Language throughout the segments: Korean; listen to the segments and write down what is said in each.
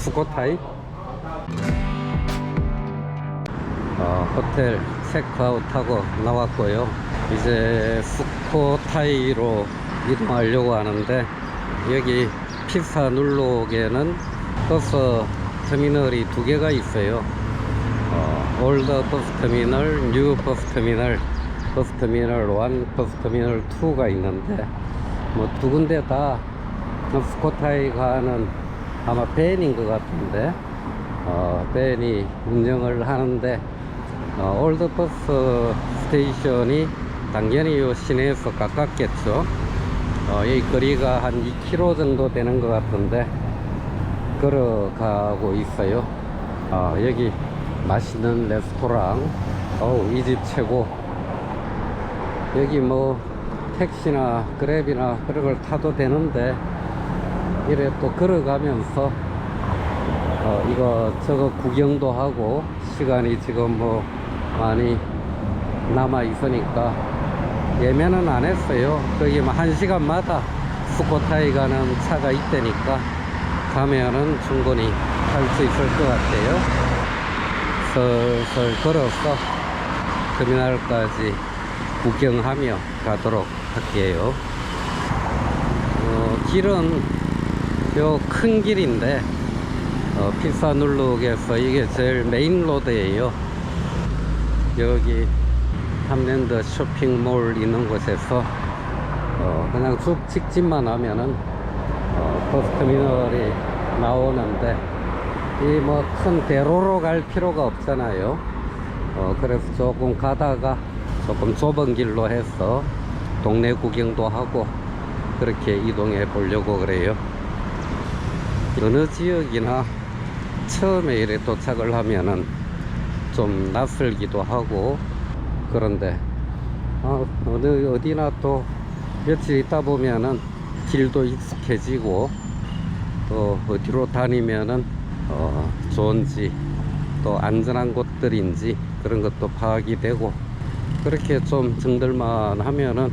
수고타이 어, 호텔 체크아웃 하고 나왔고요. 이제 수코타이로 이동하려고 하는데 여기 피사 눌록에는 버스 터미널이 두 개가 있어요. 어, 올드 버스 터미널, 뉴 버스 터미널, 버스 터미널 1, 버스 터미널 2가 있는데 뭐 두 군데 다 스코타이 가는 아마 벤인 것 같은데 어, 벤이 운영을 하는데 어, 올드 버스 스테이션이 당연히 요 시내에서 가깝겠죠. 어, 이 거리가 한 2km 정도 되는 것 같은데 걸어가고 있어요. 아, 여기 맛있는 레스토랑. 어우, 이 집 최고. 여기 뭐 택시나 그랩이나 그런 걸 타도 되는데 이래 또 걸어가면서 어, 이거 저거 구경도 하고 시간이 지금 뭐 많이 남아 있으니까 예매는 안 했어요. 거기 뭐한 시간마다 스코타이 가는 차가 있다니까 가면은 충분히 할 수 있을 것 같아요. 슬슬 걸어서 터미널까지 구경하며 가도록 할게요. 어, 길은 요 큰 길인데 어, 피사눌룩에서 이게 제일 메인 로드예요. 여기 탐랜드 쇼핑몰 있는 곳에서 어, 그냥 쭉 직진만 하면은 어, 버스 터미널이 나오는데 이 뭐 큰 대로로 갈 필요가 없잖아요. 어, 그래서 조금 가다가 조금 좁은 길로 해서 동네 구경도 하고 그렇게 이동해 보려고 그래요. 어느 지역이나 처음에 이래 도착을 하면은 좀 낯설기도 하고 그런데 어, 어느 어디나 또 며칠 있다 보면은 길도 익숙해지고 또 어디로 다니면은 어, 좋은지 또 안전한 곳들인지 그런 것도 파악이 되고 그렇게 좀 정들만 하면은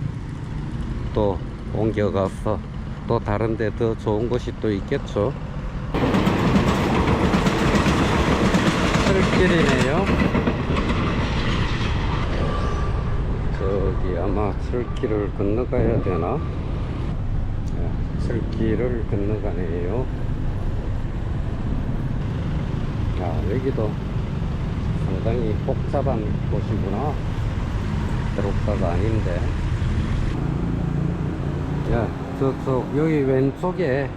또 옮겨가서 또 다른 데 더 좋은 곳이 또 있겠죠. 철길이네요. 저기 아마 철길을 건너가야 되나? 네, 철길을 건너가네요. 아, 여기도 상당히 복잡한 곳이구나. 대록가가 아닌데. 야, 저쪽, 여기 왼쪽에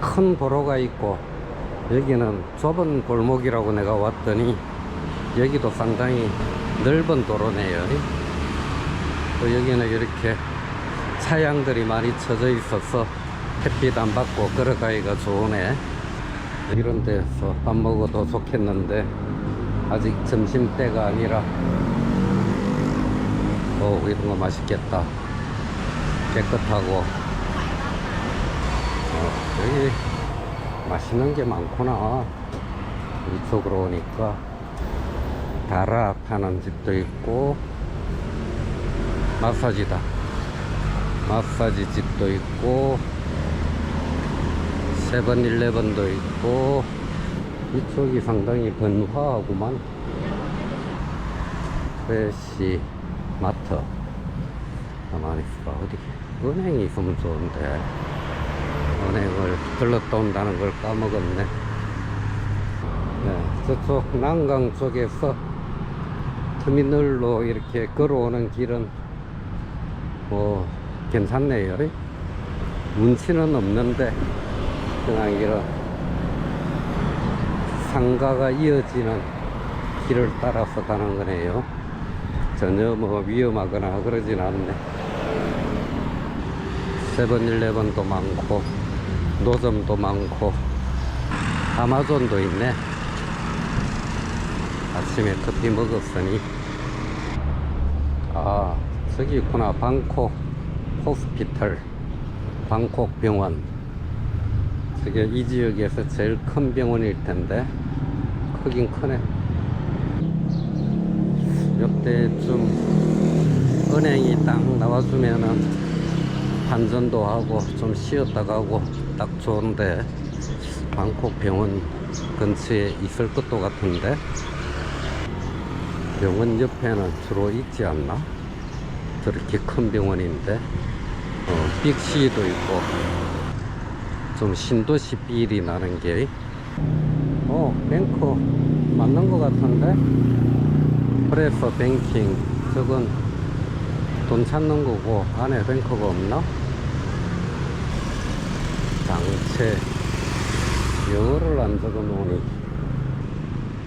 큰 도로가 있고, 여기는 좁은 골목이라고 내가 왔더니, 여기도 상당히 넓은 도로네요. 또 여기는 이렇게 차량들이 많이 쳐져 있어서 햇빛 안 받고 걸어가기가 좋으네. 이런 데서 밥 먹어도 좋겠는데, 아직 점심때가 아니라, 오, 이런 거 맛있겠다. 깨끗하고 어, 여기 맛있는 게 많구나. 이쪽으로 오니까 다락 하는 집도 있고 마사지다. 마사지 집도 있고 세븐일레븐도 있고 이쪽이 상당히 번화하구만. 프레시 마트. 가만히 있어봐. 어디? 은행이 있으면 좋은데 은행을 들렀다 온다는 걸 까먹었네. 네, 저쪽 난강 쪽에서 터미널로 이렇게 걸어오는 길은 뭐 괜찮네요. 문치는 없는데 그냥 이런 상가가 이어지는 길을 따라서 가는 거네요. 전혀 뭐 위험하거나 그러진 않네. 세븐일레븐도 많고 노점도 많고 아마존도 있네. 아침에 커피 먹었으니. 아 저기 있구나. 방콕 호스피털. 방콕 병원. 저게 이 지역에서 제일 큰 병원일 텐데. 크긴 크네. 이때쯤 은행이 딱 나와주면은 환전도 하고 좀 쉬었다 가고 딱 좋은데 방콕 병원 근처에 있을 것도 같은데 병원 옆에는 주로 있지 않나? 저렇게 큰 병원인데 어, 빅시도 있고 좀 신도시 비일이 나는 게 어, 뱅커 맞는 것 같은데 그래서 뱅킹 저건 돈 찾는 거고 안에 뱅커가 없나? 장체 영어를 안 적어 놓으니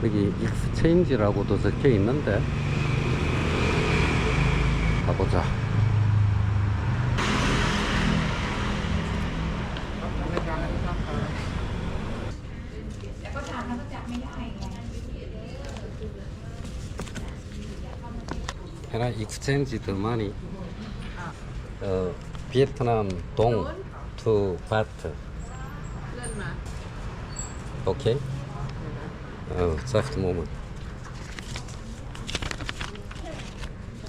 여기 익스체인지라고도 적혀 있는데 가보자 I exchange the money? Uh, Vietnam dong to baht. Okay. Oh, just a moment.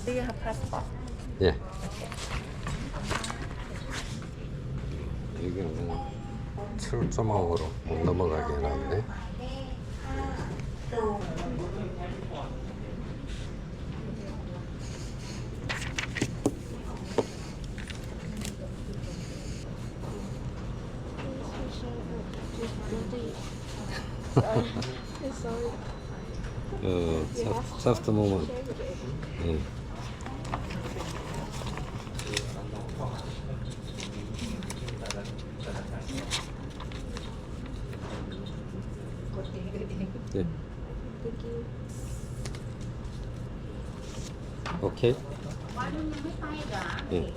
Do you have passport? 예. 여기는 그냥 철조망으로 못 넘어가게 해놨네. Sorry. 어, just, just a moment. 예. 예. Thank you. 오케이. 예.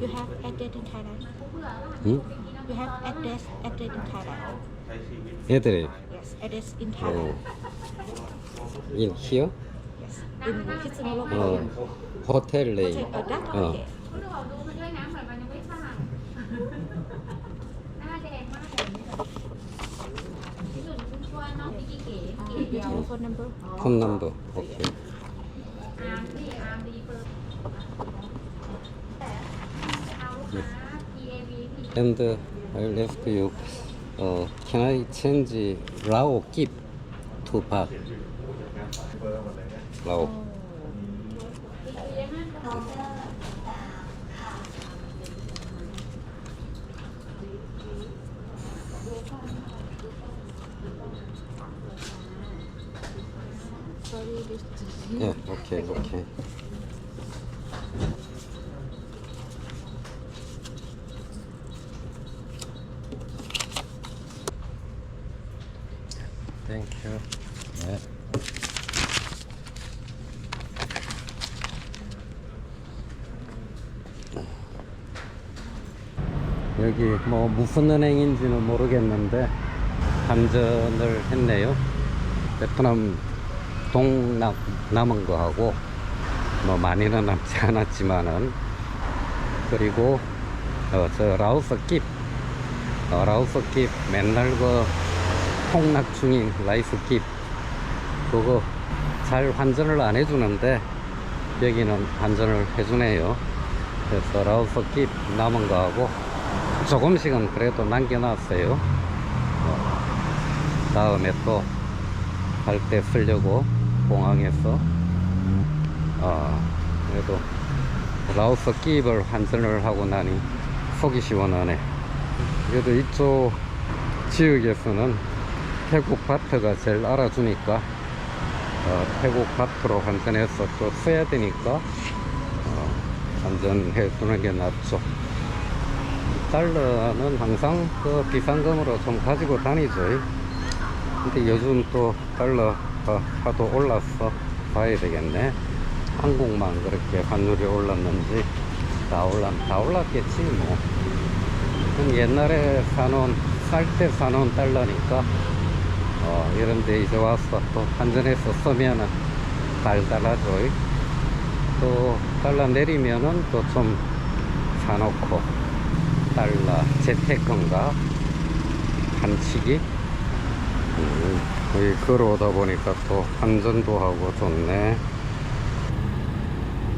You have address in Thailand? 응? You have address address in Thailand? 애 들이 Yes, address in 어, Thailand. in here? Yes. In Pittsburgh. 어, 호텔 레이. Hotel, uh, that's 어. okay. คุณดูบอกดูมันด้วยนะเหมือนมันยังไม่สั่งหน้าแดงมากเลยที่สุดคุณชวนน้องพี่เก๋เก๋ Your เดียว telephone number? 폰 넘버. 오케이. อาร์มดีอาร์มดีเปิดเอาลูกค้า PAV ที่ And I'll ask you, uh, can I change? Lao. Sorry, this Yeah, okay, okay. Thank you. 네. 여기 뭐 무슨 은행인지는 모르겠는데 환전을 했네요. 베트남 동남 남은 거하고 뭐 많이는 남지 않았지만은 그리고 어, 저 라오스 깁 어, 라오스 깁 맨날 그 폭락 중인 라이스 깁 그거 잘 환전을 안 해주는데 여기는 환전을 해주네요 그래서 라오스 깁 남은 거하고 조금씩은 그래도 남겨놨어요. 어, 다음에 또할때 쓰려고 공항에서 아 그래도 라오스 끼입을 환전을 하고 나니 속이 시원하네. 그래도 이쪽 지역에서는 태국 바트가 제일 알아주니까 어, 태국 바트로 환전해서 또 써야 되니까 어, 환전해 주는 게 낫죠 달러는 항상 그 비상금으로 좀 가지고 다니죠 근데 요즘 또 달러가 하도 올라서 봐야 되겠네. 한국만 그렇게 환율이 올랐는지 다 올랐, 다 올랐겠지 뭐. 옛날에 사놓은, 쌀 때 사놓은 달러니까, 어, 이런데 이제 와서 또 환전해서 쓰면은 달달하죠. 또 달러 내리면은 또 좀 사놓고, 달러 재테크인가? 한치기? 음, 여기 걸어오다 보니까 또 환전도 하고 좋네.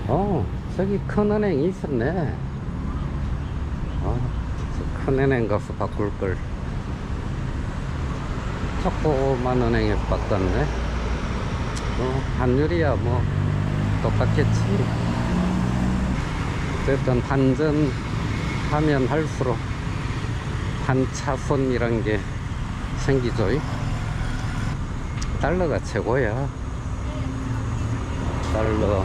어, 저기 큰 은행이 있었네. 아, 저큰 은행 가서 바꿀 걸. 조그만 은행에서 바꿨네. 뭐, 환율이야 뭐, 똑같겠지. 어쨌든 환전 하면 할수록 환차손이란 게 생기죠. 달러가 최고야. 달러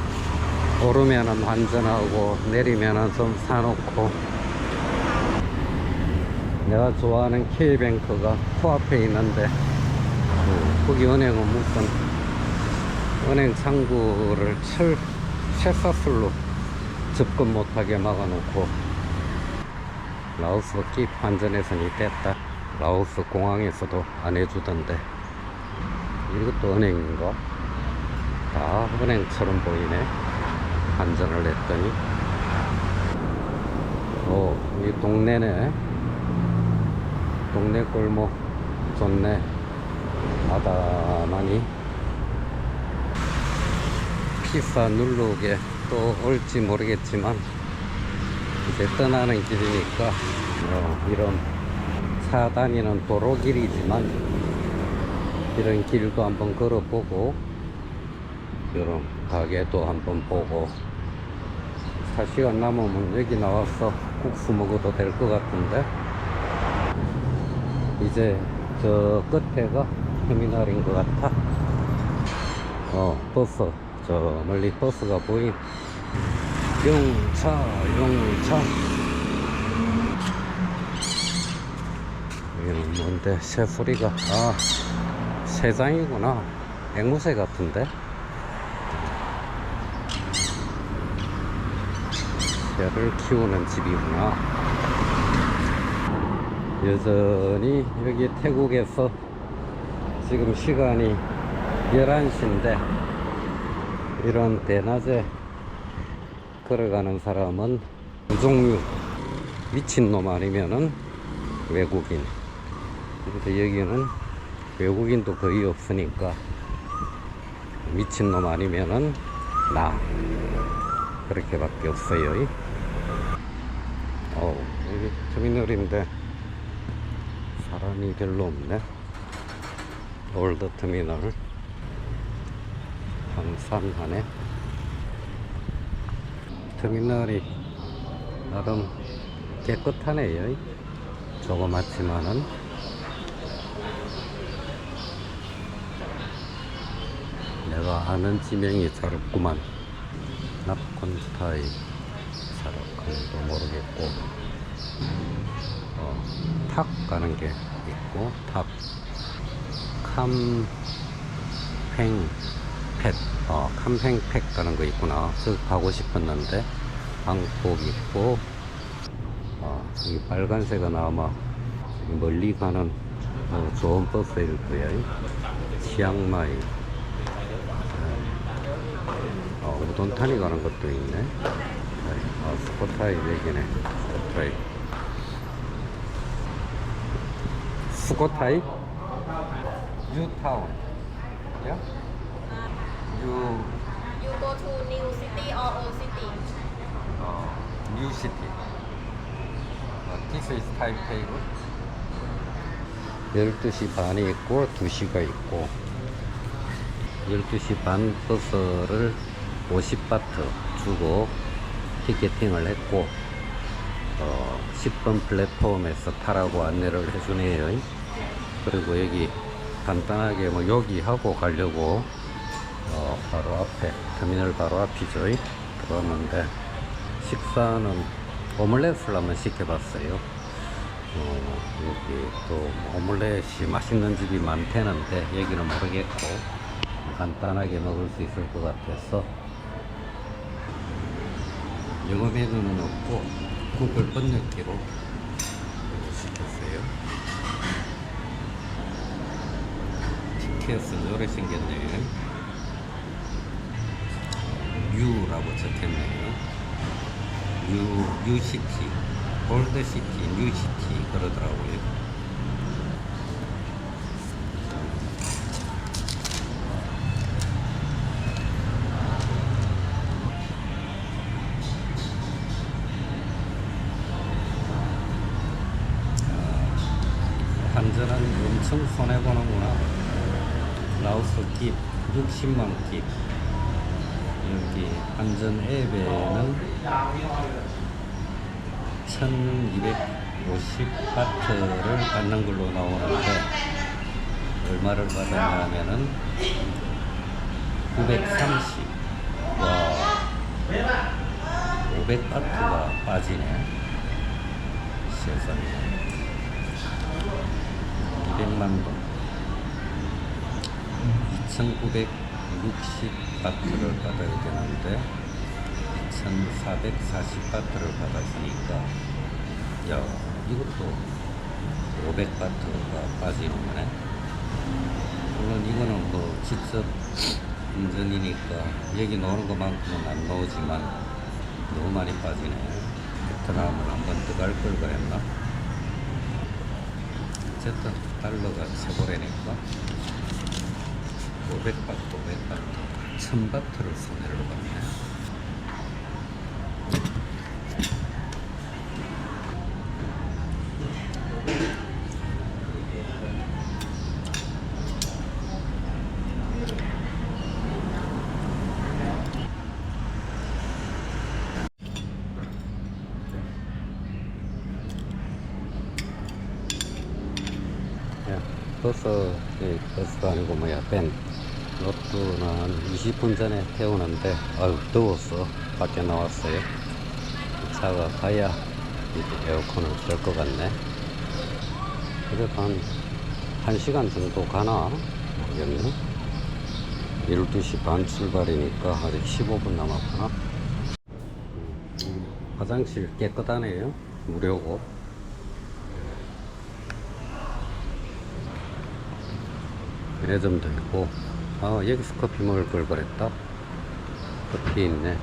오르면은 환전하고 내리면은 좀 사놓고 내가 좋아하는 K뱅크가 코앞에 있는데 음, 거기 은행은 무슨 은행 창구를 철 쇠사슬로 접근 못하게 막아놓고 라오스 기 환전에서는 됐다 라오스 공항에서도 안 해주던데. 이것도 은행인가? 다 은행처럼 보이네. 환전을 했더니. 오, 이 동네네. 동네 골목 좋네. 아담하니 피사 누르게 또 올지 모르겠지만 이제 떠나는 길이니까 어, 이런 차 다니는 도로길이지만 이런 길도 한번 걸어보고 이런 가게도 한번 보고 4시간 남으면 여기 나와서 국수 먹어도 될 것 같은데 이제 저 끝에가 터미널인 것 같아. 어 버스 저 멀리 버스가 보인 용차 용차 여기는 뭔데? 새 소리가. 아 새장이구나. 앵무새 같은데? 새를 키우는 집이구나. 여전히 여기 태국에서 지금 시간이 11시인데 이런 대낮에 걸어가는 사람은 무종류 미친놈 아니면은 외국인. 근데 여기는 외국인도 거의 없으니까 미친놈 아니면은 나. 그렇게 밖에 없어요. 어 여기 터미널인데 사람이 별로 없네. 올드 터미널. 황산하네 터미널이 나름 깨끗하네요. 조그맣지만은. 내가 아는 지명이 잘 없구만. 납콘타이 사라칸도 모르겠고. 어, 탁 가는 게 있고 탁 캄팽 펫 어, 캄팽 팩 가는 거 있구나. 저 가고 싶었는데 방콕 있고 어, 이 빨간색은 아마 멀리 가는 어, 좋은 버스일 거야. 치앙마이. 어, 우돈탄이 가는 것도 있네. 아, 스코타이 여기네. 스코타이 스코타이 뉴타운. 야? 뉴 You go to new city or old city? 어, 뉴시티. 어, This is 타이페이. 12시 반이 있고 2시가 있고 12시 반 버스를 50바트 주고 티켓팅을 했고 어, 10번 플랫폼에서 타라고 안내를 해주네요. 그리고 여기 간단하게 뭐 여기 하고 가려고 어, 바로 앞에 터미널 바로 앞이죠. 들어왔는데 식사는 오믈렛을 한번 시켜봤어요. 어, 여기 또 오믈렛이 맛있는 집이 많대는데 여기는 모르겠고 간단하게 먹을 수 있을 것 같아서 영어 메뉴는 없고 구글 번역기로 시켰어요. 티켓은 요래 생겼네요 U라고 적혔네요. U, U시티, 올드시티, 뉴시티 그러더라고요. 환전은 엄청 손해보는구나. 라오스 깁 60만 깁. 여기 환전 앱에는 1250바트를 받는 걸로 나오는데 얼마를 받았냐면은 930. 와. 500바트가 빠지네. 세상에. 200만 원. 2960바트를 받아야 되는데 2440바트를 받았으니까 야 이것도 500바트가 빠지는 거네. 물론 이거는 뭐 직접 운전이니까 여기 노는 것만큼은 안 나오지만 너무 많이 빠지네. 베트남을 한번 더갈걸 그랬나? 어쨌든 달러가 최고래니까 500바트 500바트 1000바트를 손해를 야, 버스, 예, 버스가 아니고 뭐야, 밴. 로또는 한 20분 전에 태우는데, 아유, 더웠어. 밖에 나왔어요. 차가 가야 이제 에어컨을 쓸것 같네. 그래도 한, 한 시간 정도 가나? 모르겠네. 12시 반 출발이니까 아직 15분 남았구나. 음, 화장실 깨끗하네요. 무료고. 매점도 있고 아 여기서 커피 먹을 걸 그랬다? 커피 있네